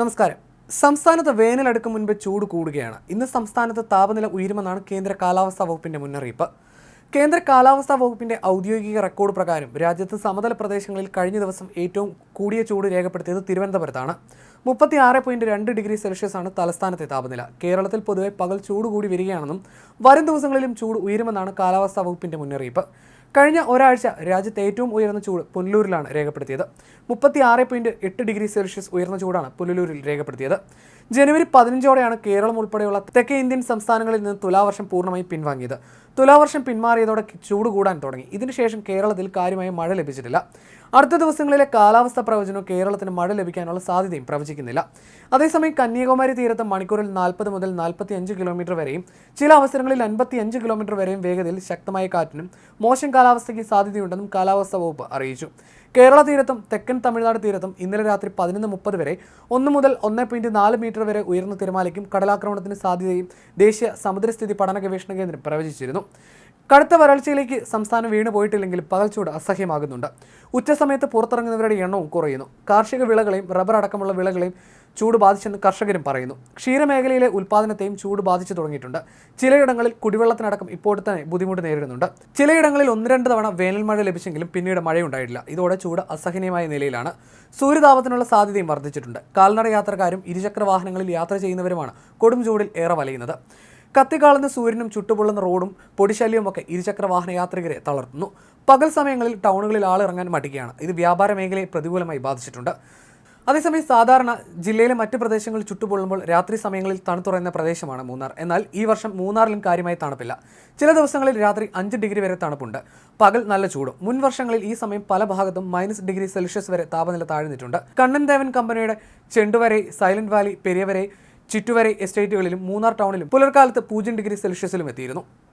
നമസ്കാരം. സംസ്ഥാനത്ത് വേനലടുക്കും മുൻപ് ചൂട് കൂടുകയാണ്. ഇന്ന് സംസ്ഥാനത്ത് താപനില ഉയരുമെന്നാണ് കേന്ദ്ര കാലാവസ്ഥാ വകുപ്പിന്റെ മുന്നറിയിപ്പ്. കേന്ദ്ര കാലാവസ്ഥാ വകുപ്പിന്റെ ഔദ്യോഗിക റെക്കോർഡ് പ്രകാരം രാജ്യത്ത് സമതല പ്രദേശങ്ങളിൽ കഴിഞ്ഞ ദിവസം ഏറ്റവും കൂടിയ ചൂട് രേഖപ്പെടുത്തിയത് തിരുവനന്തപുരത്താണ്. മുപ്പത്തി ആറ് പോയിന്റ് രണ്ട് ഡിഗ്രി സെൽഷ്യസ് ആണ് തലസ്ഥാനത്തെ താപനില. കേരളത്തിൽ പൊതുവെ പകൽ ചൂട് കൂടി വരികയാണെന്നും വരും ദിവസങ്ങളിലും ചൂട് ഉയരുമെന്നാണ് കാലാവസ്ഥാ വകുപ്പിന്റെ മുന്നറിയിപ്പ്. കഴിഞ്ഞ ഒരാഴ്ച രാജ്യത്തെ ഏറ്റവും ഉയർന്ന ചൂട് പുനലൂരിലാണ് രേഖപ്പെടുത്തിയത്. മുപ്പത്തി ആറ് പോയിന്റ് എട്ട് ഡിഗ്രി സെൽഷ്യസ് ഉയർന്ന ചൂടാണ് പുനലൂരിൽ രേഖപ്പെടുത്തിയത്. ജനുവരി പതിനഞ്ചോടെയാണ് കേരളം ഉൾപ്പെടെയുള്ള തെക്കേ ഇന്ത്യൻ സംസ്ഥാനങ്ങളിൽ നിന്ന് തുലാവർഷം പൂർണമായി പിൻവാങ്ങിയത്. തുലാവർഷം പിന്മാറിയതോടെ ചൂട് കൂടാൻ തുടങ്ങി. ഇതിനുശേഷം കേരളത്തിൽ കാര്യമായ മഴ ലഭിച്ചിട്ടില്ല. അടുത്ത ദിവസങ്ങളിലെ കാലാവസ്ഥ പ്രവചനവും കേരളത്തിന് മഴ ലഭിക്കാനുള്ള സാധ്യതയും പ്രവചിക്കുന്നില്ല. അതേസമയം കന്യാകുമാരി തീരത്ത് മണിക്കൂറിൽ നാൽപ്പത് മുതൽ നാൽപ്പത്തി അഞ്ച് കിലോമീറ്റർ വരെയും ചില അവസരങ്ങളിൽ അൻപത്തി അഞ്ച് കിലോമീറ്റർ വരെയും വേഗതയിൽ ശക്തമായ കാറ്റിനും മോശം കാലാവസ്ഥയ്ക്ക് സാധ്യതയുണ്ടെന്നും കാലാവസ്ഥാ വകുപ്പ് അറിയിച്ചു. കേരള തീരത്തും തെക്കൻ തമിഴ്നാട് തീരത്തും ഇന്നലെ രാത്രി പതിനൊന്ന് മുപ്പത് വരെ ഒന്ന് മുതൽ ഒന്ന് പോയിന്റ് നാല് മീറ്റർ വരെ ഉയർന്ന തിരമാലയ്ക്കും കടലാക്രമണത്തിന് സാധ്യതയും ദേശീയ സമുദ്രസ്ഥിതി പഠന ഗവേഷണ കേന്ദ്രം പ്രവചിച്ചിരുന്നു. കടുത്ത വരൾച്ചയിലേക്ക് സംസ്ഥാനം വീണു പോയിട്ടില്ലെങ്കിൽ പകൽച്ചൂട് അസഹ്യമാകുന്നുണ്ട്. ഉച്ചസമയത്ത് പുറത്തിറങ്ങുന്നവരുടെ എണ്ണവും കുറയുന്നു. കാർഷിക വിളകളെയും റബ്ബർ അടക്കമുള്ള വിളകളെയും ചൂട് ബാധിച്ചെന്ന് കർഷകരും പറയുന്നു. ക്ഷീരമേഖലയിലെ ഉൽപ്പാദനത്തെയും ചൂട് ബാധിച്ചു തുടങ്ങിയിട്ടുണ്ട്. ചിലയിടങ്ങളിൽ കുടിവെള്ളത്തിനടക്കം ഇപ്പോൾ തന്നെ ബുദ്ധിമുട്ട് നേരിടുന്നുണ്ട്. ചിലയിടങ്ങളിൽ ഒന്ന് രണ്ട് തവണ വേനൽ മഴ ലഭിച്ചെങ്കിലും പിന്നീട് മഴയുണ്ടായിട്ടില്ല ഇതോടെ ചൂട് അസഹനീയമായ നിലയിലാണ്. സൂര്യതാപത്തിനുള്ള സാധ്യതയും വർദ്ധിച്ചിട്ടുണ്ട്. കാൽനട യാത്രക്കാരും ഇരുചക്ര വാഹനങ്ങളിൽ യാത്ര ചെയ്യുന്നവരുമാണ് കൊടും ചൂടിൽ ഏറെ വലയുന്നത്. കത്തിക്കാളുന്ന സൂര്യനും ചുട്ടുപൊള്ളുന്ന റോഡും പൊടിശല്യവും ഒക്കെ ഇരുചക്ര വാഹന യാത്രികരെ തളർത്തുന്നു. പകൽ സമയങ്ങളിൽ ടൗണുകളിൽ ആളിറങ്ങാൻ മടിക്കുകയാണ്. ഇത് വ്യാപാര മേഖലയെ പ്രതികൂലമായി ബാധിച്ചിട്ടുണ്ട്. അതേസമയം സാധാരണ ജില്ലയിലെ മറ്റ് പ്രദേശങ്ങൾ ചുട്ടുപൊള്ളുമ്പോൾ രാത്രി സമയങ്ങളിൽ തണുത്തുറയുന്ന പ്രദേശമാണ് മൂന്നാർ. എന്നാൽ ഈ വർഷം മൂന്നാറിലും കാര്യമായി തണുപ്പില്ല. ചില ദിവസങ്ങളിൽ രാത്രി അഞ്ച് ഡിഗ്രി വരെ തണുപ്പുണ്ട്. പകൽ നല്ല ചൂടും. മുൻ വർഷങ്ങളിൽ ഈ സമയം പല ഭാഗത്തും മൈനസ് ഡിഗ്രി സെൽഷ്യസ് വരെ താപനില താഴ്ന്നിട്ടുണ്ട്. കണ്ണൻ ദേവൻ കമ്പനിയുടെ ചെണ്ടുവരെ സൈലന്റ് വാലി പെരിയവരെ ചിറ്റുവരെ എസ്റ്റേറ്റുകളിലും മൂന്നാർ ടൗണിലും പുലർക്കാലത്ത് പൂജ്യം ഡിഗ്രി സെൽഷ്യസിലും എത്തിയിരുന്നു.